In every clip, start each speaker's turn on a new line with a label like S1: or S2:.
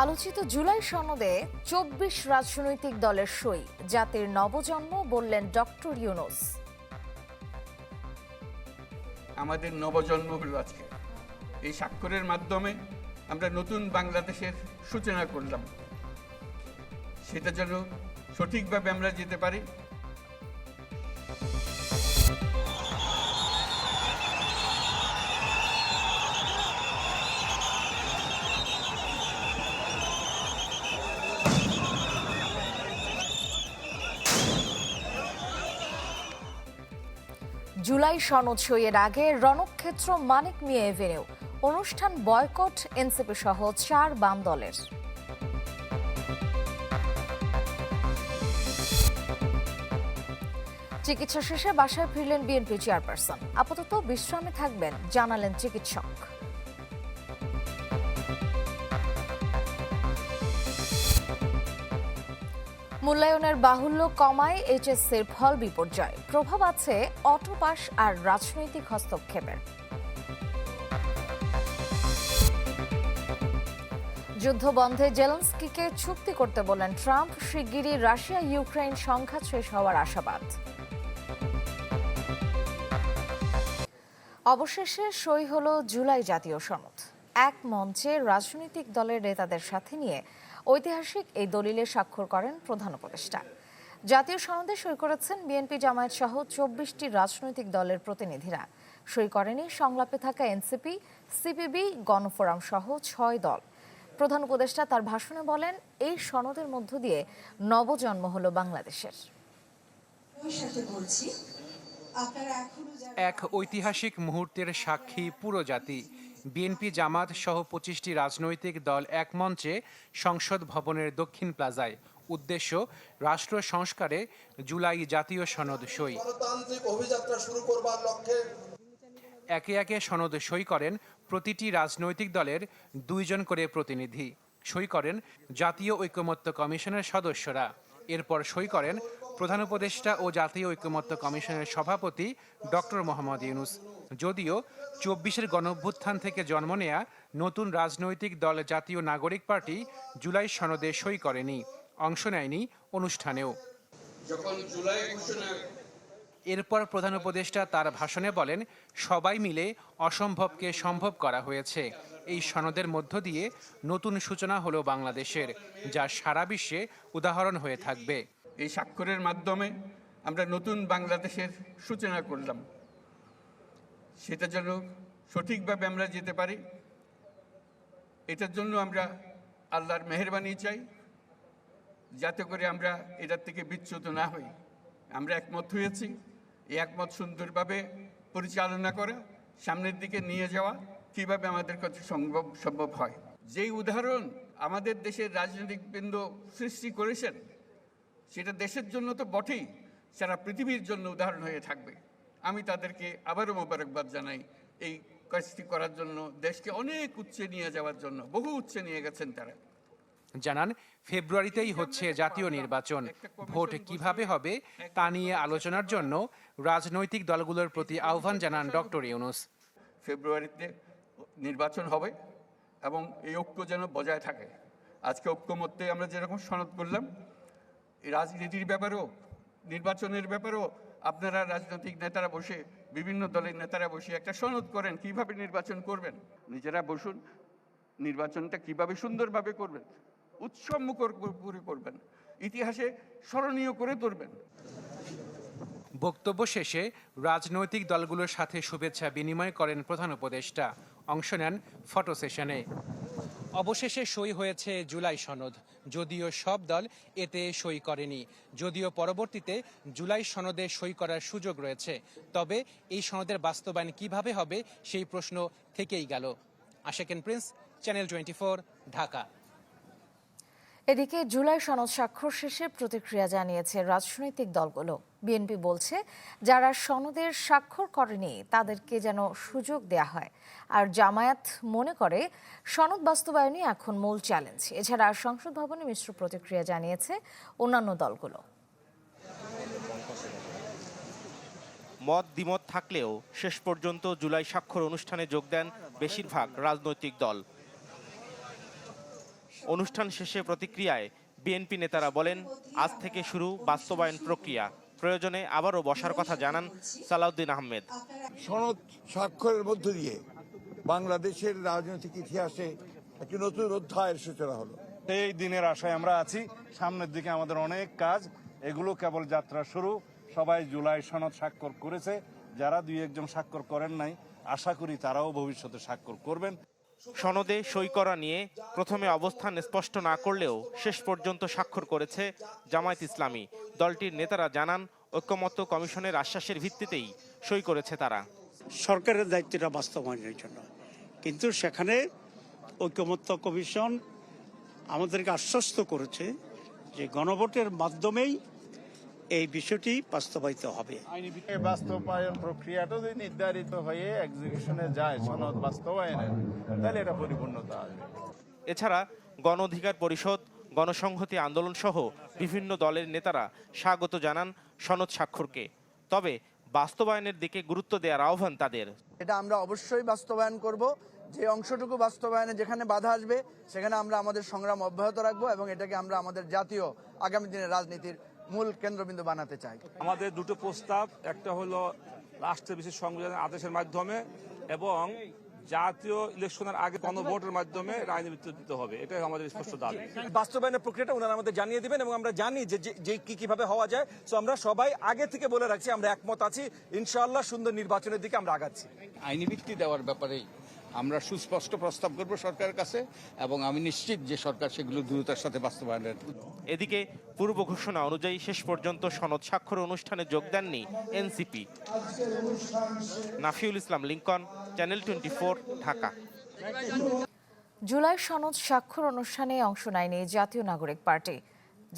S1: আলোচিত জুলাই সনদে চব্বিশ রাজনৈতিক দলের সই, জাতির নবজন্ম বললেন ডক্টর ইউনুস।
S2: আমাদের নবজন্ম হলো আজকে। এই স্বাক্ষরের মাধ্যমে আমরা নতুন বাংলাদেশের সূচনা করলাম। সেটা যেন সঠিকভাবে আমরা যেতে পারি।
S1: জুলাই সনদ সইয়ের আগে রণক্ষেত্র মানিক মিয়া এভিনিউ অনুষ্ঠান বয়কট, এনসিপি সহ চার বাম দলের। চিকিৎসা শেষে বাসায় ফিরলেন বিএনপি চেয়ারপারসন। আপাতত বিশ্রামে থাকবেন, জানালেন চিকিৎসক। মূল্যায়নের বাহুল্য কমায় এইচএসসির ফল বিপর্যয়। প্রভাব আছে অটো পাস আর রাজনৈতিক হস্তক্ষেপের। যুদ্ধ বন্ধে জেলেন্সকিকে চুক্তি করতে বলেন ট্রাম্প, শিগগিরই রাশিয়া ইউক্রেন সংঘাত শেষ হওয়ার আশাবাদ। অবশেষে সই হল জুলাই জাতীয় সনদ। এক মঞ্চে রাজনৈতিক দলের নেতাদের সাথে নিয়ে ঐতিহাসিক এই দলিলে স্বাক্ষর করেন প্রধান উপদেষ্টা। জাতীয় সনদে সই করেছেন বিএনপি জামায়াত সহ চব্বিশটি রাজনৈতিক দলের প্রতিনিধিরা। সই করেনি সংলাপে থাকা এনসিপি সিপিবি গণফোরাম সহ ছয় দল। প্রধান উপদেষ্টা তার ভাষণে বলেন এই সনদের মধ্য দিয়ে নবজন্ম হলো বাংলাদেশের।
S3: সাথে বলছি আপনারা এখনও
S4: এক ঐতিহাসিক মুহূর্তের সাক্ষী পুরো জাতি। বিএনপি জামাত সহ পঁচিশটি রাজনৈতিক দল এক মঞ্চে সংসদ ভবনের দক্ষিণ প্লাজায়। উদ্দেশ্য রাষ্ট্র সংস্কারে জুলাই জাতীয় সনদ সই।
S5: অভিযাত্রা শুরু করবার লক্ষ্যে
S4: একে একে সনদ সই করেন প্রতিটি রাজনৈতিক দলের দুইজন করে প্রতিনিধি। সই করেন জাতীয় ঐকমত্য কমিশনের সদস্যরা। এরপর সই করেন প্রধান উপদেষ্টা ও জাতীয় ঐকমত্য কমিশনের সভাপতি ডক্টর মোহাম্মদ ইউনুস। যদিও চব্বিশের গণঅভ্যুত্থান থেকে জন্ম নেয়া নতুন রাজনৈতিক দল জাতীয় নাগরিক পার্টি জুলাই সনদে সই করেনি অংশ নেয়নি অনুষ্ঠানেও।
S2: যখন জুলাই ঘোষণা
S4: এরপর প্রধান উপদেষ্টা তার ভাষণে বলেন সবাই মিলে অসম্ভবকে সম্ভব করা হয়েছে। এই সনদের মধ্য দিয়ে নতুন সূচনা হলো বাংলাদেশের যা সারা বিশ্বে উদাহরণ হয়ে থাকবে।
S2: এই স্বাক্ষরের মাধ্যমে আমরা নতুন বাংলাদেশের সূচনা করলাম। সেটা যেন সঠিকভাবে আমরা যেতে পারি। এটার জন্য আমরা আল্লাহর মেহরবানি চাই, যাতে করে আমরা এটার থেকে বিচ্যুত না হই। আমরা একমত হয়েছি, এই একমত সুন্দরভাবে পরিচালনা করা, সামনের দিকে নিয়ে যাওয়া কীভাবে আমাদের কাছে সম্ভব সম্ভব হয়। যেই উদাহরণ আমাদের দেশের রাজনৈতিক বৃন্দ সৃষ্টি করেছেন, সেটা দেশের জন্য তো বটেই, সারা পৃথিবীর জন্য উদাহরণ হয়ে থাকবে। আমি তাদেরকে আবারও মোবারকবাদ জানাই এই কাজটি করার জন্য দেশকে অনেক উচ্চে নিয়ে যাওয়ার জন্য বহু উচ্চে নিয়ে গেছেন তারা।
S4: জানান ফেব্রুয়ারিতেই হচ্ছে জাতীয় নির্বাচন। ভোট কীভাবে হবে তা নিয়ে আলোচনার জন্য রাজনৈতিক দলগুলোর প্রতি আহ্বান জানান ডক্টর ইউনুস।
S2: ফেব্রুয়ারিতে নির্বাচন হবে এবং এই ঐক্য যেন বজায় থাকে। আজকে ঐক্যমত্যে আমরা যেরকম সনদ করলাম রাজনীতির ব্যাপারেও নির্বাচনের ব্যাপারেও আপনারা রাজনৈতিক নেতারা বসে, বিভিন্ন দলের নেতারা বসে একটা সনদ করেন, কীভাবে নির্বাচন করবেন? নিজেরা বসুন, নির্বাচনটা কীভাবে সুন্দরভাবে করবেন? উৎসব মুখর করে করবেন, ইতিহাসে স্মরণীয় করে তুলবেন।
S4: বক্তব্য শেষে রাজনৈতিক দলগুলোর সাথে শুভেচ্ছা বিনিময় করেন প্রধান উপদেষ্টা। অংশ নেন ফটো সেশনে। অবশেষে সই হয়েছে জুলাই সনদ। যদিও সব দল এতে সই করেনি। যদিও পরবর্তীতে জুলাই সনদে সই করার সুযোগ রয়েছে। তবে এই সনদের বাস্তবায়ন কীভাবে হবে সেই প্রশ্ন থেকেই গেল। আশেকেন প্রিন্স, চ্যানেল টোয়েন্টি ঢাকা।
S1: এদিকে জুলাই সনদ স্বাক্ষর শেষে প্রতিক্রিয়া জানিয়েছে রাজনৈতিক দলগুলো। বিএনপি বলছে, যারা সনদের স্বাক্ষর করেনি তাদেরকে যেন সুযোগ দেয়া হয়। আর জামায়াত মনে করে, সনদ বাস্তবায়নই এখন মূল চ্যালেঞ্জ এছাড়া সংসদ ভবনে মিশ্র প্রতিক্রিয়া জানিয়েছে অন্যান্য দলগুলো।
S6: মত দ্বিমত থাকলেও শেষ পর্যন্ত জুলাই স্বাক্ষর অনুষ্ঠানে যোগ দেন বেশিরভাগ রাজনৈতিক দল। অনুষ্ঠান শেষে প্রতিক্রিয়ায় বিএনপি নেতারা বলেন, আজ থেকে শুরু বাস্তবায়ন প্রক্রিয়া। প্রয়োজনে আবারও বসার কথা জানান সালাউদ্দিন আহমেদ।
S7: সনদ স্বাক্ষরের মধ্য দিয়ে বাংলাদেশের রাজনৈতিক ইতিহাসে একটি নতুন অধ্যায়ের সূচনা হলো।
S8: এই দিনের আশায় আমরা আছি সামনের দিকে আমাদের অনেক কাজ এগুলো কেবল যাত্রা শুরু। সবাই জুলাই সনদ স্বাক্ষর করেছে যারা দুই একজন স্বাক্ষর করেন নাই আশা করি তারাও ভবিষ্যতে স্বাক্ষর করবেন।
S6: সনদে সই করা নিয়ে প্রথমে অবস্থান স্পষ্ট না করলেও শেষ পর্যন্ত স্বাক্ষর করেছে জামায়াত ইসলামী। দলটির নেতারা জানান, ঐক্যমত্য কমিশনের আশ্বাসের ভিত্তিতেই সই করেছে তারা।
S9: সরকারের দায়িত্বটা বাস্তবায়নের জন্য। কিন্তু সেখানে ঐক্যমত্য কমিশন আমাদেরকে আশ্বস্ত করেছে যে গণভোটের মাধ্যমেই এই বিষয়টি বাস্তবায়িত হবে।
S8: বাস্তবায়ন প্রক্রিয়াটা যদি নির্ধারিত হয়ে এক্সিকিউশনে যায় সনদ বাস্তবায়নের তাহলে এটা পরিপূর্ণতা আসবে।
S6: এছাড়া গণ অধিকার পরিষদ গণসংহতি আন্দোলন সহ বিভিন্ন দলের নেতারা স্বাগত জানান সনদ স্বাক্ষরকে। তবে বাস্তবায়নের দিকে গুরুত্ব দেওয়ার আহ্বান তাদের।
S10: এটা আমরা অবশ্যই বাস্তবায়ন করব। যে অংশটুকু বাস্তবায়নে যেখানে বাধা আসবে সেখানে আমরা আমাদের সংগ্রাম অব্যাহত রাখব এবং এটাকে আমরা আমাদের জাতীয় আগামী দিনের রাজনীতির মূল কেন্দ্রবিন্দু বানাতে চাই।
S11: আমাদের দুটো প্রস্তাব একটা হলো রাষ্ট্রের বিশেষ সংবিধানের আদেশের মাধ্যমে এবং জাতীয় ইলেকশনের আগে গণভোটের মাধ্যমে ভিত্তি দিতে হবে। এটাই আমাদের স্পষ্ট দাবি।
S12: বাস্তবায়নের প্রক্রিয়াটা ওনারা আমাদের জানিয়ে দিবেন এবং আমরা জানি যে যে- যে কি কীভাবে হওয়া যায়। সো আমরা সবাই আগে থেকে বলে রাখছি আমরা একমত আছি। ইনশাআল্লাহ সুন্দর নির্বাচনের দিকে আমরা আগাচ্ছি।
S2: আইনি ভিত্তি দেওয়ার ব্যাপারেই আমরা সুস্পষ্ট প্রস্তাব করব সরকারের কাছে এবং আমি নিশ্চিত যে সরকার সেগুলো দ্রুততার সাথে বাস্তবায়নের
S6: এদিকে পূর্ব ঘোষণা অনুযায়ী শেষ পর্যন্ত সনদ স্বাক্ষর অনুষ্ঠানে যোগ দেননি NCP. Nafiul Islam Lincoln channel twenty Dhaka.
S1: July সনদ স্বাক্ষর অনুষ্ঠানে অংশ নেয়নি জাতীয় নাগরিক পার্টি।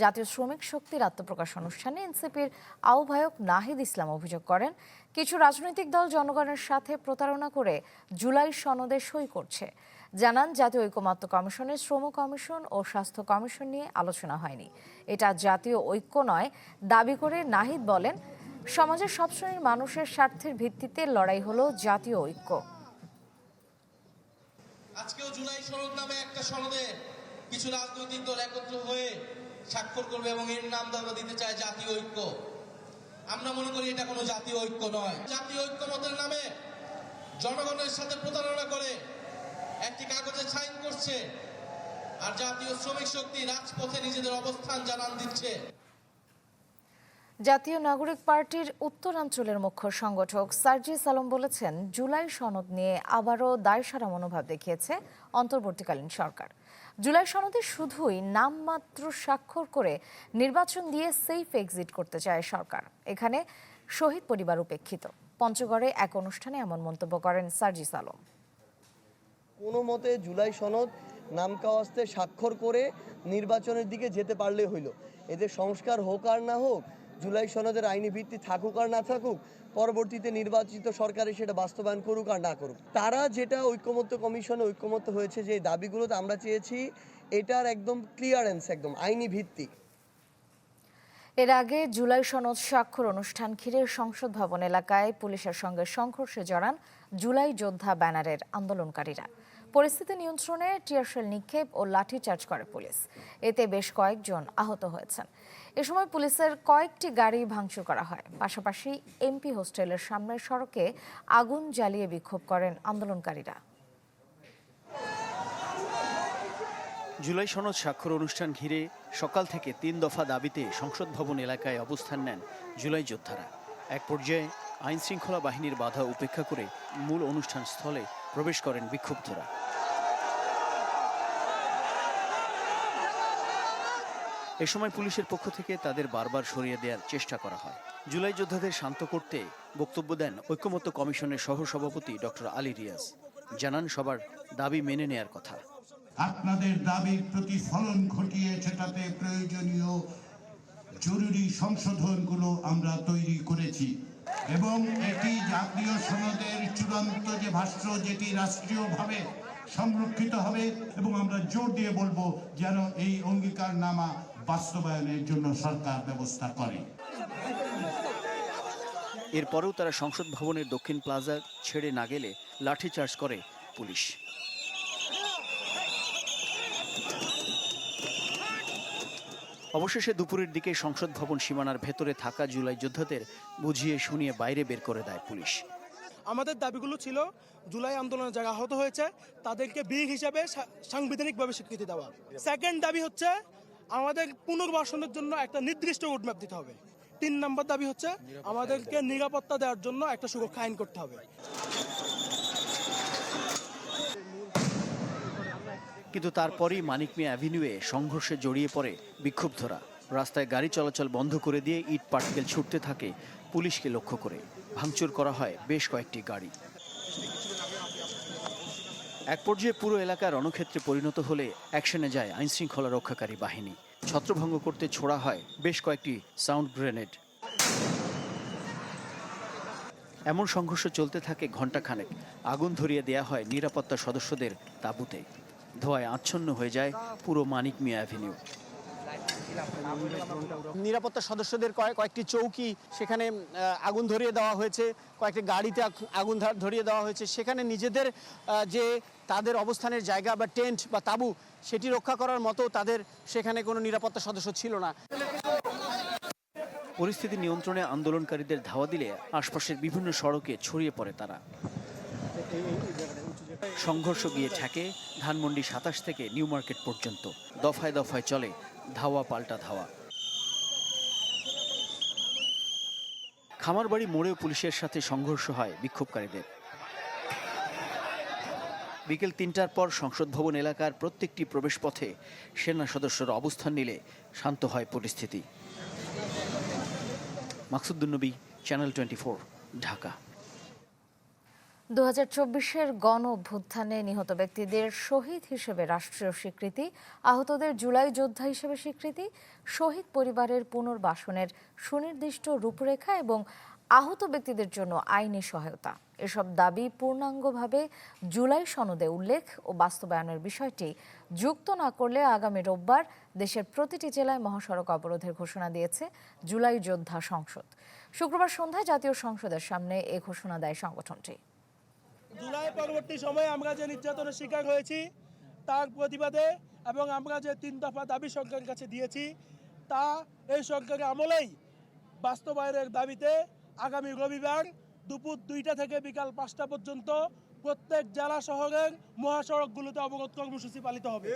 S1: জাতীয় শ্রমিক শক্তির আত্মপ্রকাশ অনুষ্ঠানে এনসিপির আহ্বায়ক নাহিদ ইসলাম অভিযোগ করেন, কিছু রাজনৈতিক দল জনগণের সাথে প্রতারণা করে জুলাই সনদে সই করছে। জানান, জাতীয় ঐক্যমত্য কমিশনের শ্রম কমিশন ও স্বাস্থ্য কমিশন নিয়ে আলোচনা হয়নি। এটা জাতীয় ঐক্য নয়, দাবি করে নাহিদ বলেন, সমাজের সব শ্রেণির মানুষের স্বার্থের ভিত্তিতে লড়াই হলো জাতীয় ঐক্য।
S5: আজকেও জুলাই সনদ নামে একটা সনদে কিছু রাজনৈতিক দল একত্র হয়ে স্বাক্ষর করবে এবং এর নাম আমরা দিতে চাই জাতীয় ঐক্য। আমরা মনে করি এটা কোনো জাতীয় ঐক্য নয়। জাতীয় ঐক্য ঐক্যমতের নামে জনগণের সাথে প্রতারণা করে একটি কাগজে সাইন করছে আর জাতীয় শ্রমিক শক্তি রাজপথে নিজেদের অবস্থান জানান দিচ্ছে।
S1: জাতীয় নাগরিক পার্টির উত্তরাঞ্চলের মুখ্য সংগঠক সার্জিস আলম বলেছেন, জুলাই সনদ নিয়ে আবারও দায়সারা মনোভাব দেখিয়েছে অন্তর্বর্তীকালীন সরকার। জুলাই সনদে শুধুই নামমাত্র স্বাক্ষর করে নির্বাচন দিয়ে সেফ এক্সিট করতে চায় সরকার। এখানে শহীদ পরিবার উপেক্ষিত। পঞ্চগড়ে এক অনুষ্ঠানে এমন মন্তব্য করেন সার্জিস আলম
S10: কোনো মতে জুলাই সনদ নাম কাওয়াস্তে স্বাক্ষর করে নির্বাচনের দিকে যেতে পারলে হইল। এদের সংস্কার হোক আর না হোক জুলাই সনদের আইনি ভিত্তি থাকুক আর না থাকুক, পরবর্তীতে নির্বাচিত সরকারে সেটা বাস্তবায়ন করুক আর না করুক। তারা যেটা ঐক্যমত্য কমিশনে ঐক্যমত্য হয়েছে যে দাবিগুলোতে আমরা চেয়েছি, এটার একদম ক্লিয়ারেন্স একদম আইনি ভিত্তি।
S1: এর আগে জুলাই সনদ স্বাক্ষর অনুষ্ঠান ঘিরে সংসদ ভবন এলাকায় পুলিশের সঙ্গে সংঘর্ষে জড়ান জুলাই যোদ্ধা ব্যানারের আন্দোলনকারীরা। পরিস্থিতি নিয়ন্ত্রণে টিয়ারশেল নিক্ষেপ ও লাঠিচার্জ করে পুলিশ। এতে বেশ কয়েকজন আহত হয়েছেন। এ সময় পুলিশের কয়েকটি গাড়ি ভাঙচুর করা হয়। পাশাপাশি এমপি হোস্টেলের সামনের সড়কে আগুন জ্বালিয়ে বিক্ষোভ করেন আন্দোলনকারীরা।
S9: জুলাই সনদ স্বাক্ষর অনুষ্ঠান ঘিরে সকাল থেকে তিন দফা দাবিতে সংসদ ভবন এলাকায় অবস্থান নেন জুলাই যোদ্ধারা। এক পর্যায়ে আইন শৃঙ্খলা বাহিনীর বাধা উপেক্ষা করে মূল অনুষ্ঠান স্থলে প্রবেশ করেন বিক্ষুব্ধরা। এ সময় পুলিশের পক্ষ থেকে তাদের বারবার সরিয়ে দেওয়ার চেষ্টা করা হয়। জুলাই যোদ্ধাদের শান্ত করতে বক্তব্য দেন ঐক্যমত্য কমিশনের সহসভাপতি ডক্টর আলী রিয়াজ। জানান সবার দাবি মেনে নেয়ার কথা।
S7: আপনাদের দাবির প্রতিফলন ঘটিয়ে সেটাতে প্রয়োজনীয় জরুরি সংশোধনগুলো আমরা তৈরি করেছি। এবং এটি জাতীয় সনদের চূড়ান্ত যে ভাষ্য, যেটি রাষ্ট্রীয়ভাবে সংরক্ষিত হবে, এবং আমরা জোর দিয়ে বলব যেন এই অঙ্গীকারনামা বাস্তবায়নের জন্য সরকার ব্যবস্থা করে।
S9: এরপরেও তারা সংসদ ভবনের দক্ষিণ প্লাজা ছেড়ে না গেলে লাঠিচার্জ করে পুলিশ। অবশেষে দুপুরের দিকে সংসদ ভবন সীমানার ভেতরে থাকা জুলাই যোদ্ধাদের বুঝিয়ে শুনিয়ে বাইরে বের করে দেয় পুলিশ।
S13: আমাদের দাবিগুলো ছিল জুলাই আন্দোলনে যারা আহত হয়েছে তাদেরকে বীর হিসাবে সা- সাংবিধানিকভাবে স্বীকৃতি দেওয়া। সেকেন্ড দাবি হচ্ছে আমাদের পুনর্বাসনের জন্য একটা নির্দিষ্ট রোডম্যাপ দিতে হবে। তিন নম্বর দাবি হচ্ছে আমাদেরকে নিরাপত্তা দেওয়ার জন্য একটা সুরক্ষা আইন করতে হবে।
S9: কিন্তু তারপরেই মানিক মিয়া অ্যাভিনিউয়ে সংঘর্ষে জড়িয়ে পড়ে বিক্ষুব্ধরা। রাস্তায় গাড়ি চলাচল বন্ধ করে দিয়ে ইট পাটকেল ছুটতে থাকে পুলিশকে লক্ষ্য করে। ভাঙচুর করা হয় বেশ কয়েকটি গাড়ি। এক পর্যায়ে পুরো এলাকা রণক্ষেত্রে পরিণত হলে অ্যাকশনে যায় আইনশৃঙ্খলা রক্ষাকারী বাহিনী। ছত্রভঙ্গ করতে ছোড়া হয় বেশ কয়েকটি সাউন্ড গ্রেনেড। এমন সংঘর্ষ চলতে থাকে ঘণ্টাখানেক। আগুন ধরিয়ে দেয়া হয় নিরাপত্তা সদস্যদের তাঁবুতে। ধোঁয়ায় আচ্ছন্ন হয়ে যায় পুরো মানিক মিয়া অ্যাভিনিউ।
S14: নিরাপত্তা সদস্যদের কয়েক কয়েকটি চৌকি সেখানে আগুন ধরিয়ে দেওয়া হয়েছে। কয়েকটি গাড়িতে আগুন ধরিয়ে দেওয়া হয়েছে। সেখানে নিজেদের যে তাদের অবস্থানের জায়গা বা টেন্ট বা তাঁবু সেটি রক্ষা করার মতো তাদের সেখানে কোনো নিরাপত্তা সদস্য ছিল না।
S9: পরিস্থিতি নিয়ন্ত্রণে আন্দোলনকারীদের ধাওয়া দিলে আশপাশের বিভিন্ন সড়কে ছড়িয়ে পড়ে তারা। সংঘর্ষ গিয়ে ঠেকে ধানমন্ডি সাতাশ থেকে নিউ মার্কেট পর্যন্ত। দফায় দফায় চলে ধাওয়া পাল্টা ধাওয়া। খামারবাড়ি মোড়েও পুলিশের সাথে সংঘর্ষ হয় বিক্ষোভকারীদের। বিকেল তিনটার পর সংসদ ভবন এলাকার প্রত্যেকটি প্রবেশপথে সেনা সদস্যরা অবস্থান নিলে শান্ত হয় পরিস্থিতি। Maksudunnabi channel twenty Dhaka.
S1: দু হাজার চব্বিশের গণ অভ্যুত্থানে নিহত ব্যক্তিদের শহীদ হিসেবে রাষ্ট্রীয় স্বীকৃতি, আহতদের জুলাই যোদ্ধা হিসেবে স্বীকৃতি, শহীদ পরিবারের পুনর্বাসনের সুনির্দিষ্ট রূপরেখা এবং আহত ব্যক্তিদের জন্য আইনি সহায়তা। এসব দাবি পূর্ণাঙ্গভাবে জুলাই সনদে উল্লেখ ও বাস্তবায়নের বিষয়টি যুক্ত না করলে আগামী রোববার দেশের প্রতিটি জেলায় মহাসড়ক অবরোধের ঘোষণা দিয়েছে জুলাই যোদ্ধা সংসদ। শুক্রবার সন্ধ্যায় জাতীয় সংসদের সামনে এ ঘোষণা দেয় সংগঠনটি।
S13: জুলাই পরবর্তী সময়ে আমরা যে নির্যাতনের শিকার হয়েছি, তার প্রতিবাদে এবং আমরা যে তিন দফা দাবি সরকারের কাছে দিয়েছি, তা এই সরকারের আমলেই বাস্তবায়নের দাবিতে আগামী রবিবার দুপুর দুইটা থেকে বিকাল পাঁচটা পর্যন্ত প্রত্যেক জেলা শহরের মহাসড়কগুলোতে অবরোধ কর্মসূচি পালিত হবে।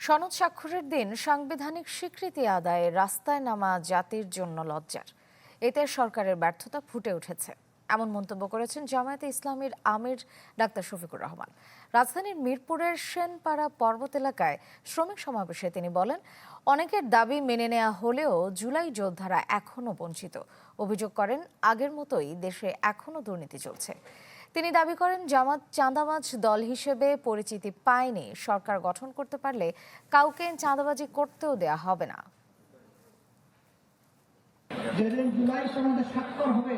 S1: সনদ স্বাক্ষরের দিন সাংবিধানিক স্বীকৃতি আদায়ে রাস্তায় নামা জাতির জন্য লজ্জার। এতে সরকারের ব্যর্থতা ফুটে উঠেছে। এমন মন্তব্য করেছেন জামায়াতে ইসলামীর আমির ডাক্তার শফিকুর রহমান। রাজধানীর মিরপুরের সেনপাড়া পর্বত এলাকায় শ্রমিক সমাবেশে তিনি বলেন অনেকের দাবি মেনে নেওয়া হলেও জুলাই যোদ্ধারা এখনও বঞ্চিত। অভিযোগ করেন, আগের মতোই দেশে এখনও দুর্নীতি চলছে। তিনি দাবি করেন, জামাত চাঁদাবাজ দল হিসেবে পরিচিতি পায়নি। সরকার গঠন করতে পারলে কাউকে চাঁদাবাজি করতেও দেয়া হবে না।
S15: যেদিন জুলাই স্বাক্ষর হবে,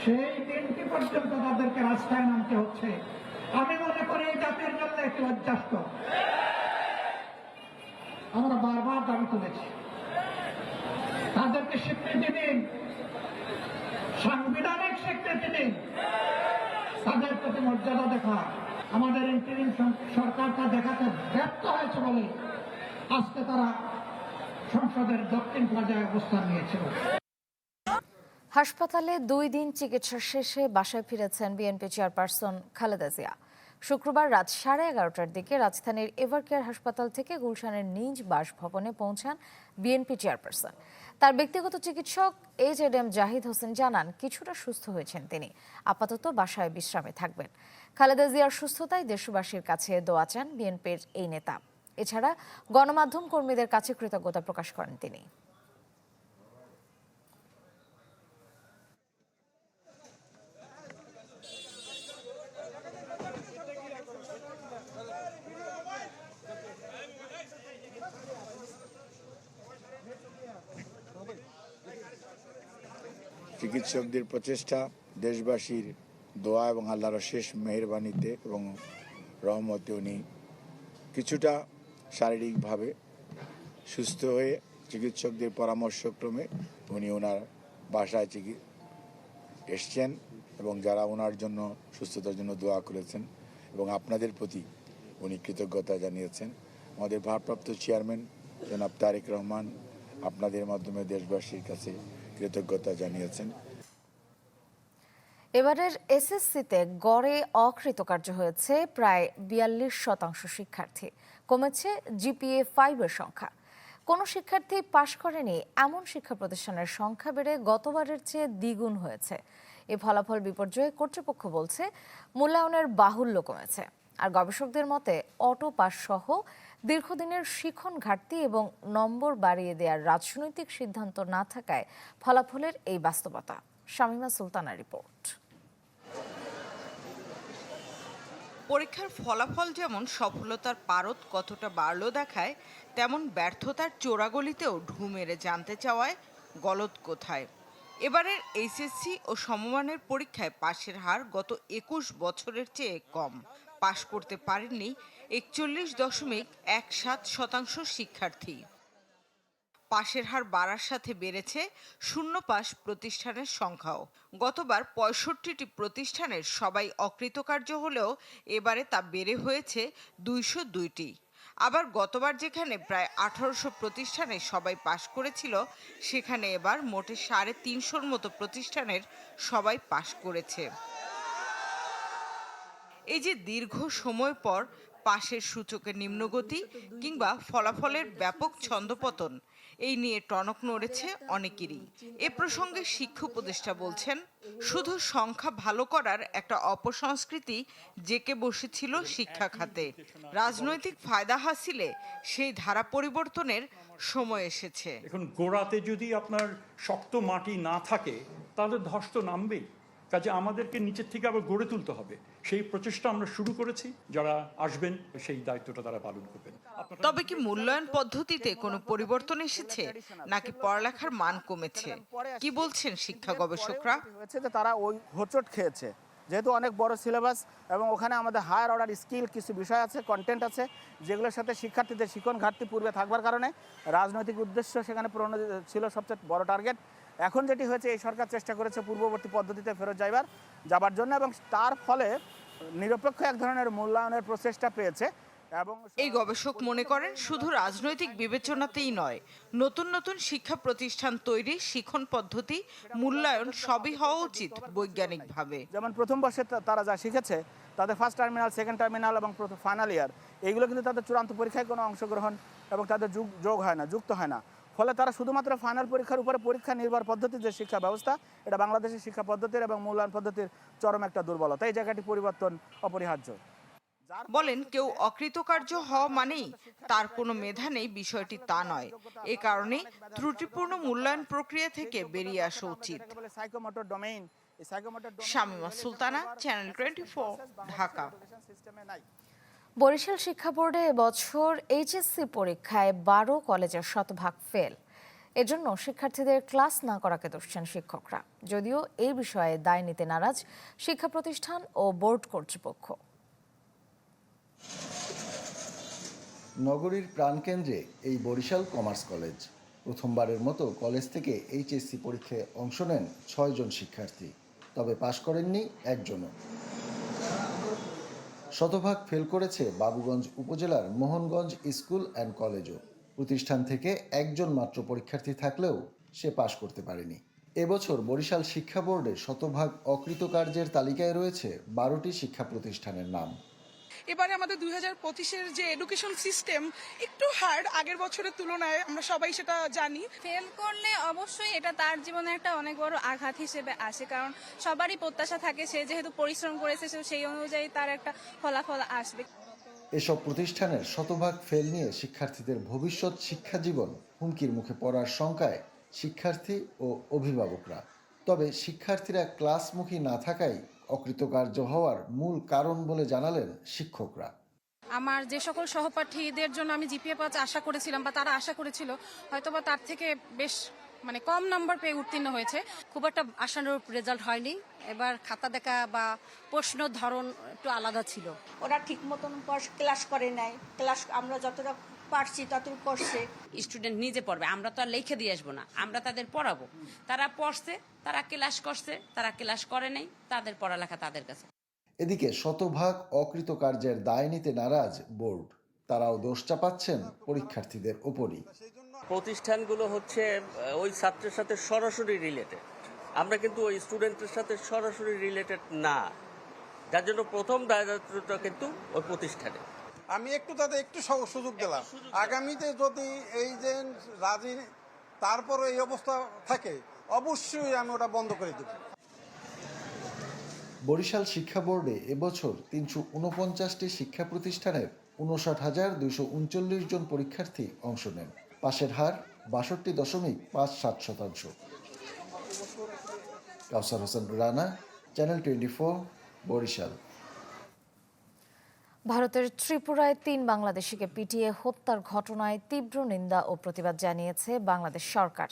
S15: সেই দিনটি পর্যন্ত তাদেরকে রাস্তায় নামতে হচ্ছে। আমি মনে করি এই জাতির জন্য আমরা বারবার দাবি তুলেছি। তাদেরকে স্বীকৃতি দিন। সাংবিধানিক স্বীকৃতি দিন। তাদের প্রতি মর্যাদা দেখা আমাদের ইন্টারিম সরকার দেখাতে ব্যর্থ হয়েছে বলে আজকে তারা সংসদের দক্ষিণ প্লাজায় অবস্থান নিয়েছিল।
S1: হাসপাতালে দুই দিন চিকিৎসা শেষে বাসায় ফিরেছেন বিএনপি চেয়ারপারসন খালেদা জিয়া। শুক্রবার রাত সাড়ে এগারোটার দিকে রাজধানীর এভারকেয়ার হাসপাতাল থেকে গুলশানের নিজ বাসভবনে পৌঁছান বিএনপি চেয়ারপারসন। তার ব্যক্তিগত চিকিৎসক এইচ এড এম জাহিদ হোসেন জানান, কিছুটা সুস্থ হয়েছেন তিনি। আপাতত বাসায় বিশ্রামে থাকবেন। খালেদা জিয়ার সুস্থতায় দেশবাসীর কাছে দোয়া চান বিএনপির এই নেতা। এছাড়া গণমাধ্যম কর্মীদের কাছে কৃতজ্ঞতা প্রকাশ করেন তিনি।
S16: চিকিৎসকদের প্রচেষ্টা, দেশবাসীর দোয়া এবং আল্লাহর শেষ মেহরবানিতে এবং রহমতে উনি কিছুটা শারীরিকভাবে সুস্থ হয়ে চিকিৎসকদের পরামর্শক্রমে উনি ওনার বাসায় চিকি এসছেন এবং যারা ওনার জন্য, সুস্থতার জন্য দোয়া করেছেন এবং আপনাদের প্রতি উনি কৃতজ্ঞতা জানিয়েছেন। আমাদের ভারপ্রাপ্ত চেয়ারম্যান জনাব তারেক রহমান আপনাদের মাধ্যমে দেশবাসীর কাছে কৃতজ্ঞতা জানিয়েছেন।
S1: এবারের এসএসসিতে গড়ে অকৃতকার্য হয়েছে প্রায় বিয়াল্লিশ শতাংশ শিক্ষার্থী। কমেছে জিপিএ ফাইভের সংখ্যা। কোনো শিক্ষার্থী পাশ করেনি, এমন শিক্ষা প্রতিষ্ঠানের সংখ্যা বেড়ে গতবারের চেয়ে দ্বিগুণ হয়েছে। এ ফলাফল বিপর্যয়ে কর্তৃপক্ষ বলছে, মূল্যায়নের বাহুল্য কমেছে। আর গবেষকদের মতে, অটো পাস সহ দীর্ঘদিনের শিখন ঘাটতি এবং নম্বর বাড়িয়ে দেওয়ার রাজনৈতিক সিদ্ধান্ত না থাকায় ফলাফলের এই বাস্তবতা। শামিমা সুলতানা রিপোর্ট।
S17: পরীক্ষার ফলাফল যেমন সফলতার পারদ কতটা বাড়ল দেখায়, তেমন ব্যর্থতার চোরাগলিতেও ঢু মেরে জানতে চাওয়ায় গলদ কোথায়। এবারের এইচএসসি ও সমমানের পরীক্ষায় পাশের হার গত একুশ বছরের চেয়ে কম। পাশ করতে পারেননি একচল্লিশ দশমিক এক সাত শতাংশ শিক্ষার্থী। পাশের হার বাড়ার সাথে বেড়েছে শূন্য পাশ প্রতিষ্ঠানের সংখ্যাও। গতবার পঁয়ষট্টিটি প্রতিষ্ঠানের সবাই অকৃতকার্য হলেও এবারে তা বেড়ে হয়েছে দুইশো দুইটি। আবার গতবার যেখানে প্রায় আঠারোশো প্রতিষ্ঠানে সবাই পাশ করেছিল, সেখানে এবার মোটে সাড়ে তিনশোর মতো প্রতিষ্ঠানের সবাই পাশ করেছে। এই যে দীর্ঘ সময় পর পাশের সূচকের নিম্নগতি কিংবা ফলাফলের ব্যাপক ছন্দপতন এই নিয়ে টনক নড়েছে অনেকেরই। এ প্রসঙ্গে শিক্ষা উপদেষ্টা বলছেন, শুধু সংখ্যা ভালো করার একটা অপসংস্কৃতি জেকে বসেছিল শিক্ষা খাতে। রাজনৈতিক ফায়দা হাসিলে সেই ধারা পরিবর্তনের সময় এসেছে।
S18: এখন গোড়াতে যদি আপনার শক্ত মাটি না থাকে, তাহলে ধস তো নামবেই। কাজে আমাদেরকে নিচের থেকে আবার গড়ে তুলতে হবে। সেই প্রচেষ্টা আমরা শুরু করেছি যারা আসবেন সেই দায়িত্বটা তারা পালন করবেন।
S17: তবে কি মূল্যায়ন পদ্ধতিতে কোনো পরিবর্তন এসেছে নাকি পড়ালেখার মান কমেছে? কি বলছেন শিক্ষা গবেষকরা?
S14: হয়েছে যে তারা ওই হোঁচট খেয়েছে। যেহেতু অনেক বড় সিলেবাস এবং ওখানে আমাদের হায়ার অর্ডার স্কিল কিছু বিষয় আছে কন্টেন্ট আছে যেগুলোর সাথে শিক্ষার্থীদের শিক্ষণ ঘাটতি পূর্বে থাকবার কারণে রাজনৈতিক উদ্দেশ্য সেখানে পূরণ ছিল সবচেয়ে বড় টার্গেট এখন যেটি হয়েছে এই সরকার চেষ্টা করেছে পূর্ববর্তী পদ্ধতিতে ফেরত যাইবার যাবার জন্য এবং তার ফলে নিরপেক্ষ এক ধরনের মূল্যায়নের প্রচেষ্টা পেয়েছে এবং
S17: এই গবেষক মনে করেন শুধু রাজনৈতিক বিবেচনাতেই নয় নতুন নতুন শিক্ষা প্রতিষ্ঠান তৈরি শিক্ষণ পদ্ধতি মূল্যায়ন সবই হওয়া উচিত বৈজ্ঞানিকভাবে।
S14: যেমন প্রথম বর্ষে তারা যা শিখেছে তাদের ফার্স্ট টার্মিনাল সেকেন্ড টার্মিনাল এবং ফাইনাল ইয়ার এইগুলো কিন্তু তাদের চূড়ান্ত পরীক্ষায় কোনো অংশগ্রহণ এবং তাদের যুগ যোগ হয় না যুক্ত হয় না। ফলে তারা শুধুমাত্র ফাইনাল পরীক্ষার উপরে পরীক্ষা নির্ভর পদ্ধতির যে শিক্ষা ব্যবস্থা এটা বাংলাদেশের শিক্ষা পদ্ধতির এবং মূল্যায়ন পদ্ধতির চরম একটা দুর্বলতা। এই জায়গাটি পরিবর্তন অপরিহার্য।
S17: বলেন কেউ অকৃতকার্য হওয়া মানেই তার কোনো মেধা নেই বিষয়টি তা নয়। এ কারণে ত্রুটিপূর্ণ মূল্যায়ন প্রক্রিয়া থেকে বেরিয়ে আসা উচিত। Shamima Sultana channel twenty Dhaka.
S1: Barishal শিক্ষা বোর্ডে এবছর এইচএসসি পরীক্ষায় বারো কলেজের শতভাগ ফেল এজন্য শিক্ষার্থীদের ক্লাস না করাকে দোষছেন শিক্ষকরা। যদিও এই বিষয়ে দায় নিতে নারাজ শিক্ষা প্রতিষ্ঠান ও বোর্ড কর্তৃপক্ষ।
S19: নগরীর প্রাণকেন্দ্রে এই বরিশাল কমার্স কলেজ প্রথমবারের মতো কলেজ থেকে এইচএসসি পরীক্ষায় অংশ নেন ছয়জন শিক্ষার্থী, তবে পাশ করেননি একজনও। শতভাগ ফেল করেছে বাবুগঞ্জ উপজেলার মোহনগঞ্জ স্কুল অ্যান্ড কলেজও। প্রতিষ্ঠান থেকে একজন মাত্র পরীক্ষার্থী থাকলেও সে পাশ করতে পারেনি। এবছর বরিশাল শিক্ষা বোর্ডে শতভাগ অকৃতকার্যের তালিকায় রয়েছে বারোটি শিক্ষা প্রতিষ্ঠানের নাম।
S20: এবারে আমাদের দুই হাজার পঁচিশের যে এডুকেশন সিস্টেম একটু হার্ড আগের বছরের তুলনায় আমরা সবাই সেটা জানি।
S21: ফেল করলে অবশ্যই এটা তার জীবনে একটা অনেক বড় আঘাত হিসেবে আসে কারণ সবারই প্রত্যাশা থাকে সে যেহেতু পরিশ্রম করেছে সেই অনুযায়ী তার একটা ফলাফল আসবে।
S19: এসব প্রতিষ্ঠানের শতভাগ ফেল নিয়ে শিক্ষার্থীদের ভবিষ্যৎ শিক্ষা জীবন হুমকির মুখে পড়ার শঙ্কায় শিক্ষার্থী ও অভিভাবকরা। তবে শিক্ষার্থীরা ক্লাসমুখী না থাকায় অকৃতকার্য হওয়ার মূল কারণ বলে জানালেন শিক্ষকরা।
S21: আমার যে সকল সহপাঠীদের জন্য আমি জিপিএ পাঁচ আশা করেছিলাম বা তারা আশা করেছিল হয়তোবা তার থেকে বেশ মানে কম নম্বর পেয়ে উত্তীর্ণ হয়েছে।
S22: খুব একটা আশানুরূপ রেজাল্ট হয়নি। এবার খাতা দেখা বা প্রশ্ন ধরন একটু আলাদা ছিল।
S23: ওরা ঠিক মতন ক্লাস করে নাই। ক্লাস আমরা যতটা পারছি ততটুকু করছে।
S22: স্টুডেন্ট নিজে পড়বে আমরা তো আর লিখে দিয়ে আসব না আমরা তাদের পড়াবো। তারা পড়ছে তারা ক্লাস করছে তারা ক্লাস করে নাই তাদের পড়ালেখা তাদের কাছে।
S19: এদিকে শতভাগ অকৃতকার্যের দায় নিতে নারাজ বোর্ড তারাও দোষ চাপাচ্ছেন পরীক্ষার্থীদের ওপরই
S24: প্রতিষ্ঠানগুলো হচ্ছে ওই ছাত্রের সাথে সরাসরি রিলেটেড আমরা কিন্তু ওই স্টুডেন্টের সাথে সরাসরি রিলেটেড না যার জন্য প্রথম দায়িত্বটা কিন্তু ওই প্রতিষ্ঠানে।
S25: আমি একটু তাদের একটু সুযোগ দিলাম। আগামীতে যদি এই যে রাজি তারপরে এই অবস্থা থাকে অবশ্যই আমি ওটা বন্ধ করে দেবো।
S19: বরিশাল শিক্ষা বোর্ডে এবছর তিনশো উনপঞ্চাশটি শিক্ষা প্রতিষ্ঠানের উনষাট হাজার দুইশো উনচল্লিশ জন পরীক্ষার্থী অংশ নেন। পাশের হার বাষট্টি দশমিক পাঁচ সাত শতাংশ। Kawsar Hossain Rana channel twenty four Barishal.
S1: ভারতের ত্রিপুরায় তিন বাংলাদেশিকে পিটিয়ে হত্যার ঘটনায় তীব্র নিন্দা ও প্রতিবাদ জানিয়েছে বাংলাদেশ সরকার।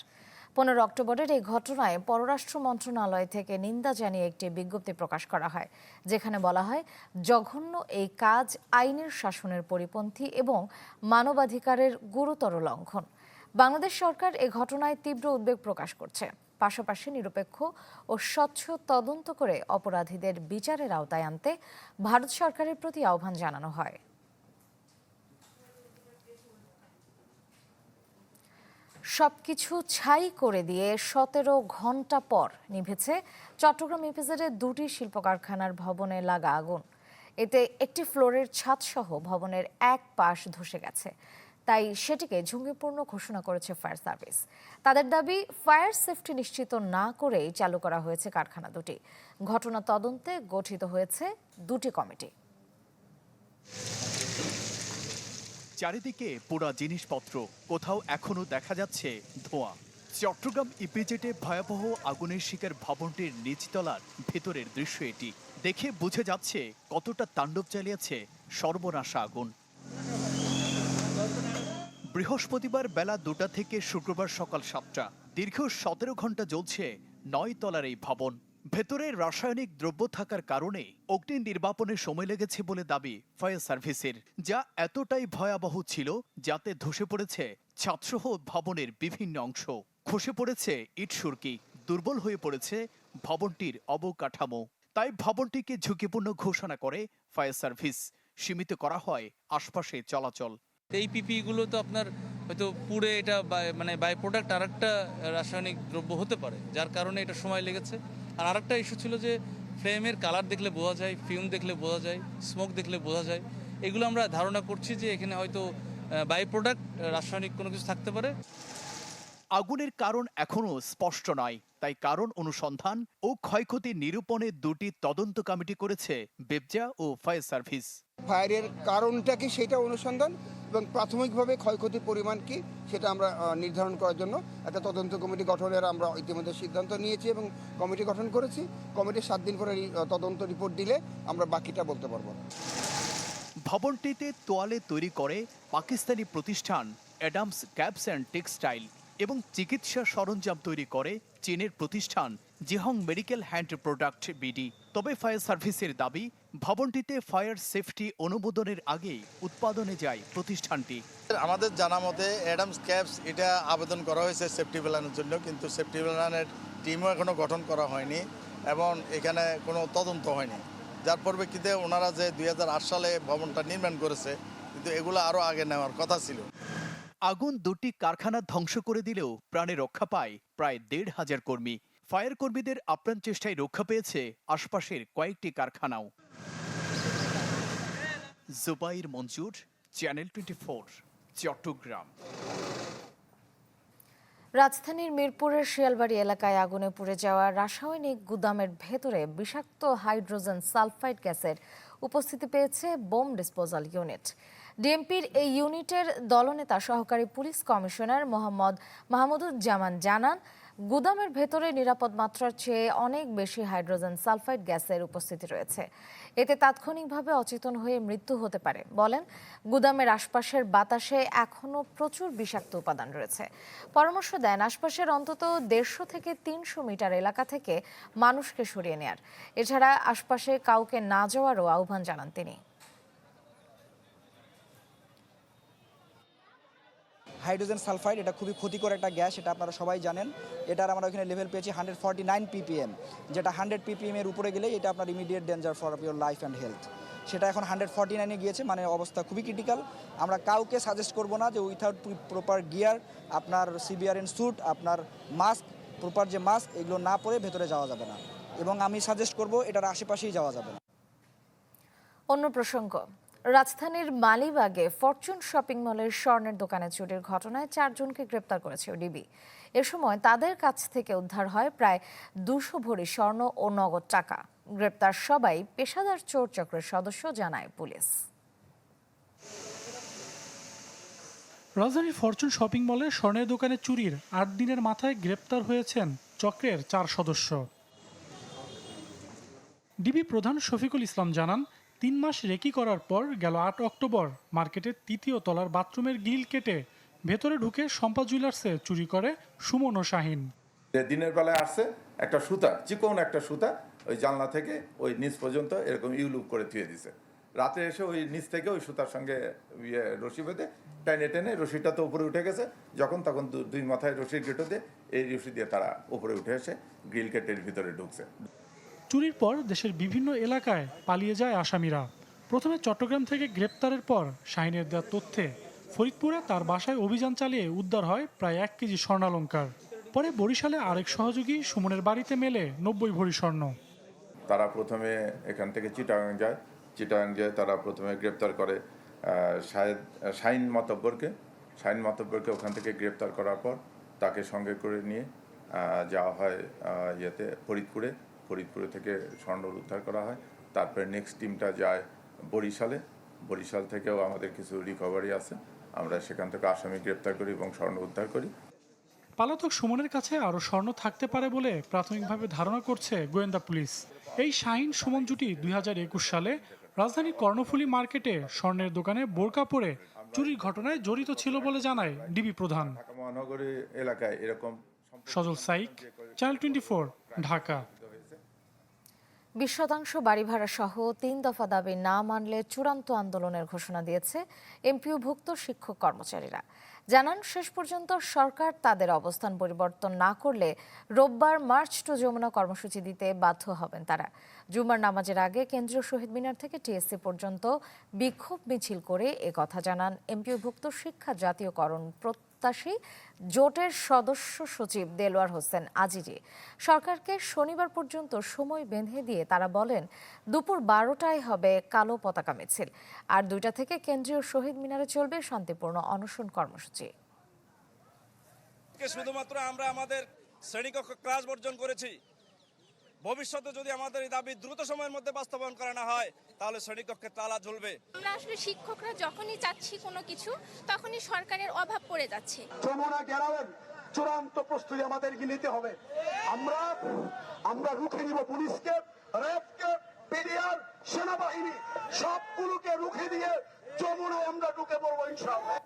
S1: পনেরো অক্টোবরের এই ঘটনায় পররাষ্ট্র মন্ত্রণালয় থেকে নিন্দা জানিয়ে একটি বিজ্ঞপ্তি প্রকাশ করা হয়, যেখানে বলা হয়, জঘন্য এই কাজ আইনের শাসনের পরিপন্থী এবং মানবাধিকারের গুরুতর লঙ্ঘন। বাংলাদেশ সরকার এ ঘটনায় তীব্র উদ্বেগ প্রকাশ করছে। পাশাপাশি নিরপেক্ষ ও স্বচ্ছ তদন্ত করে অপরাধীদের বিচারের আওতায় আনতে ভারত সরকারের প্রতি আহ্বান জানানো হয়। সবকিছু ছাই করে দিয়ে সতেরো ঘণ্টা পর নিভেছে চট্টগ্রাম ইপিজেডের দুটি শিল্প কারখানার ভবনে লাগা আগুন। এতে একটি ফ্লোরের ছাদসহ ভবনের এক পাশ ধসে গেছে। তাই সেটিকে ঝুঁকিপূর্ণ ঘোষণা করেছে ফায়ার সার্ভিস। তাদের দাবি, ফায়ার সেফটি নিশ্চিত না করেই চালু করা হয়েছে কারখানা দুটি। ঘটনা তদন্তে গঠিত হয়েছে দুটি কমিটি।
S26: চারিদিকে পোড়া জিনিসপত্র, কোথাও এখনও দেখা যাচ্ছে ধোঁয়া। চট্টগ্রাম ইপিজেটে ভয়াবহ আগুনের শিকার ভবনটির নিচতলার ভেতরের দৃশ্য এটি। দেখে বুঝে যাচ্ছে কতটা তাণ্ডব চালিয়েছে সর্বনাশা আগুন। বৃহস্পতিবার বেলা দুটা থেকে শুক্রবার সকাল সাতটা। দীর্ঘ সতেরো ঘণ্টা জ্বলছে নয় তলার এই ভবন। ভেতরে রাসায়নিক দ্রব্য থাকার কারণে অগ্নি নির্বাপনে সময় লেগেছে বলে দাবি ফায়ার সার্ভিসের, যা এতটাই ভয়াবহ ছিল যাতে ধসে পড়েছে ছাদসহ ভবনের বিভিন্ন অংশ। খসে পড়েছে ইট সুরকি, দুর্বল হয়ে পড়েছে ভবনটির অবকাঠামো। তাই ভবনটিকে ঝুঁকিপূর্ণ ঘোষণা করে ফায়ার সার্ভিস, সীমিত করা হয় আশপাশে চলাচল।
S27: এই পিপি গুলো তো আপনার হয়তো পুড়ে এটা মানে বাই প্রোডাক্ট আর একটা রাসায়নিক দ্রব্য হতে পারে যার কারণে এটা সময় লেগেছে। আর আরেকটা ইস্যু ছিল যে ফ্লেমের কালার দেখলে বোঝা যায় ফিউম দেখলে বোঝা যায় স্মোক দেখলে বোঝা যায়। এগুলো আমরা ধারণা করছি যে এখানে হয়তো বাই প্রোডাক্ট রাসায়নিক কোনো কিছু থাকতে পারে।
S26: আগুনের কারণ এখনও স্পষ্ট নয় তাই কারণ অনুসন্ধান ও ক্ষয়ক্ষতি নিরূপণে দুটি তদন্ত কমিটি করেছে বেবজা ও ফায়ার সার্ভিস।
S28: ফায়ারের কারণটা কি সেটা অনুসন্ধান? এবং প্রাথমিকভাবে ক্ষয়ক্ষতির পরিমাণ কি সেটা আমরা নির্ধারণ করার জন্য একটা তদন্ত কমিটি গঠনের আমরা ইতিমধ্যে সিদ্ধান্ত নিয়েছি এবং কমিটি গঠন করেছি। কমিটি সাত দিন পরে তদন্ত রিপোর্ট দিলে আমরা বাকিটা বলতে পারব।
S26: ভবনটিতে তোয়ালে তৈরি করে পাকিস্তানি প্রতিষ্ঠান অ্যাডামস ক্যাপস অ্যান্ড টেক্সটাইল এবং চিকিৎসা সরঞ্জাম তৈরি করে চীনের প্রতিষ্ঠান Zihong medical hand product BD. তবে ফায়ার সার্ভিসের দাবি ভবনটিতে ফায়ার সেফটি অনুমোদনের আগেই উৎপাদনে যায় প্রতিষ্ঠানটি।
S29: আমাদের জানা মতে অ্যাডামস ক্যাপস এটা আবেদন করা হয়েছে সেফটি প্ল্যানের জন্য কিন্তু সেফটি প্ল্যানের টিমও এখনও গঠন করা হয়নি এবং এখানে কোনো তদন্ত হয়নি। যার পরিপ্রেক্ষিতে ওনারা যে দুই হাজার আট সালে ভবনটা নির্মাণ করেছে কিন্তু এগুলো আরও আগে নেওয়ার কথা ছিল।
S26: আগুন দুটি কারখানা ধ্বংস করে দিলেও প্রাণে রক্ষা পায় প্রায় দেড় হাজার কর্মী। ফায়ার কর্মীদের আপ্রাণ চেষ্টায় রক্ষা পেয়েছে আশপাশের কয়েকটি কারখানাও। Zubair Manzur, channel twenty Chattogram.
S1: রাজধানীর মিরপুরের শিয়ালবাড়ি এলাকায় আগুনে পুড়ে যাওয়া রাসায়নিক গুদামের ভেতরে বিষাক্ত হাইড্রোজেন সালফাইড গ্যাসের উপস্থিতি পেয়েছে বোম ডিসপোজাল ইউনিট। ডিএমপির এই ইউনিটের দলনেতা সহকারী পুলিশ কমিশনার মোহাম্মদ মাহমুদুজ্জামান জানান গুদামের ভেতরে নিরাপদ মাত্রার চেয়ে অনেক বেশি হাইড্রোজেন সালফাইড গ্যাসের উপস্থিতি রয়েছে। এতে তাৎক্ষণিকভাবে অচেতন হয়ে মৃত্যু হতে পারে। বলেন, গুদামের আশপাশের বাতাসে এখনও প্রচুর বিষাক্ত উপাদান রয়েছে। পরামর্শ দেন, আশপাশের অন্তত দেড়শো থেকে তিনশো মিটার এলাকা থেকে মানুষকে সরিয়ে নেয়ার। এছাড়া আশপাশে কাউকে না যাওয়ারও আহ্বান জানান তিনি।
S30: হাইড্রোজেন সালফাইড, এটা খুবই ক্ষতিকর একটা গ্যাস, এটা আপনারা সবাই জানেন। এটার আমরা ওখানে লেভেল পেয়েছি হান্ড্রেড ফর্টি নাইন পিপিএম যেটা হান্ড্রেড পিপিএম এর উপরে গেলে এটা আপনার immediate danger for your life and health সেটা এখন হান্ড্রেড ফর্টি নাইনে গিয়েছে মানে অবস্থা খুবই ক্রিটিক্যাল আমরা কাউকে সাজেস্ট করব না যে উইথাউট প্রপার গিয়ার আপনার সিবিআরএন স্যুট আপনার মাস্ক প্রপার যে মাস্ক এগুলো না পরে ভেতরে যাওয়া যাবে না। এবং আমি সাজেস্ট করব এটার আশেপাশেই যাওয়া যাবে না।
S1: অন্য প্রসঙ্গ। রাজধানীর মালিবাগে ফরচুন শপিং মলের স্বর্ণের দোকানে চুরির ঘটনায় চারজনকে গ্রেপ্তার করেছে ডিবি এ সময় তাদের কাছ থেকে উদ্ধার হয় প্রায় দুশো ভরি স্বর্ণ ও নগদ টাকা। গ্রেপ্তার সবাই পেশাদার চোর চক্রের সদস্য জানায় পুলিশ।
S31: রাজধানীর ফরচুন শপিং মলে স্বর্ণের দোকানে চুরির আট দিনের মাথায় গ্রেপ্তার হয়েছেন চক্রের চার সদস্য। ডিবি প্রধান শফিকুল ইসলাম জানান তিন মাস রেকি করার পর গেল আট অক্টোবর মার্কেটের তৃতীয় তলার বাথরুমের গ্রিল কেটে ভেতরে ঢুকে সম্পা জুয়েলার্সে চুরি করে সুমন ও শাহিন।
S32: দিনের বেলায় আসছে একটা সুতা, চিকন একটা সুতা, ওই জানলা থেকে ওই নিচ পর্যন্ত এরকম ইউলুপ করে থুয়ে দিছে। রাতে এসে ওই নিচ থেকে ওই সুতার সঙ্গে ইয়ে রশি বেঁধে টেনে টেনে রশিটা তো উপরে উঠে গেছে। যখন তখন দুই মাথায় রশির গেটো দিয়ে এই রশি দিয়ে তারা উপরে উঠে এসে গ্রিল কেটের ভিতরে ঢুকছে।
S31: চুরির পর দেশের বিভিন্ন এলাকায় পালিয়ে যায় আসামিরা। প্রথমে চট্টগ্রাম থেকে গ্রেপ্তারের পর শাহিনের দেওয়া তথ্যে ফরিদপুরে তার বাসায় অভিযান চালিয়ে উদ্ধার হয় প্রায় এক কেজি স্বর্ণালঙ্কার। পরে বরিশালে আরেক সহযোগী সুমনের বাড়িতে মেলে নব্বই ভরি স্বর্ণ।
S32: তারা প্রথমে এখান থেকে চিটাগাং যায়। চিটাগাং যায় তারা প্রথমে গ্রেপ্তার করে শাহেদ শাইন মাতব্বরকে। শাইন মাতব্বরকে ওখান থেকে গ্রেপ্তার করার পর তাকে সঙ্গে করে নিয়ে যাওয়া হয় ইয়েতে ফরিদপুরে। ফরিদপুরে থেকে স্বর্ণ উদ্ধার করা হয়। তারপরে নেক্সট টিমটা যায় বরিশালে। বরিশাল থেকেও আমাদের কিছু রিকভারি আছে। আমরা সেখান থেকে আসামি গ্রেপ্তার করি এবং স্বর্ণ উদ্ধার করি।
S31: পালাতক সুমনের কাছে আরও স্বর্ণ থাকতে পারে বলে প্রাথমিকভাবে ধারণা করছে গোয়েন্দা পুলিশ। এই শাহিন সুমন জুটি দুই হাজার একুশ সালে রাজধানীর কর্ণফুলী মার্কেটে স্বর্ণের দোকানে বোরকা পরে চুরির ঘটনায় জড়িত ছিল বলে জানায় ডিবি প্রধান।
S32: মহানগরী এলাকায় এরকম
S31: সজল সাইক চ্যানেল টোয়েন্টি ঢাকা।
S1: বিশ শতাংশ বাড়ি ভাড়া সহ তিন দফা দাবি না মানলে চূড়ান্ত আন্দোলনের ঘোষণা দিয়েছে এমপিওভুক্ত শিক্ষক কর্মচারীরা। জানান, শেষ পর্যন্ত সরকার তাদের অবস্থান পরিবর্তন না করলে রোববার মার্চ টু যমুনা কর্মসূচি দিতে বাধ্য হবেন তারা। জুমার নামাজের আগে কেন্দ্রীয় শহীদ মিনার থেকে টিএসসি পর্যন্ত বিক্ষোভ মিছিল করে এ কথা জানান এমপিওভুক্ত শিক্ষা জাতীয়করণ প্রত্যাশী জোটের সদস্য সচিব দেলোয়ার হোসেন আজিজি। সরকারকে শনিবার পর্যন্ত সময় বেঁধে দিয়ে তারা বলেন, দুপুর বারোটায় হবে কালো পতাকা মিছিল। আর দুইটা থেকে কেন্দ্রীয় শহীদ মিনারে চলবে শান্তিপূর্ণ অনশন কর্মসূচি।
S33: শুধুমাত্র আমরা আমাদের শ্রেণীকক্ষ ক্লাস বর্জন করেছি। ভবিষ্যতে যদি আমাদের এই দাবি দ্রুত সময়ের মধ্যে বাস্তবায়ন করা না হয় তাহলে শ্রেণীকক্ষে তালা ঝুলবে।
S34: আমরা আসলে শিক্ষকরা যখনই চাচ্ছি কোনো কিছু তখনই সরকারের অভাব পড়ে যাচ্ছে।
S35: যমুনা গ্যারাবেন চূড়ান্ত প্রস্তুতি আমাদেরকে নিতে হবে। আমরা আমরা রুখে নিব পুলিশকে র্যাবকে পিডিআর সেনাবাহিনী সবগুলোকে রুখে দিয়ে যমুনায় আমরা ঢুকে পড়ব ইনশাআল্লাহ।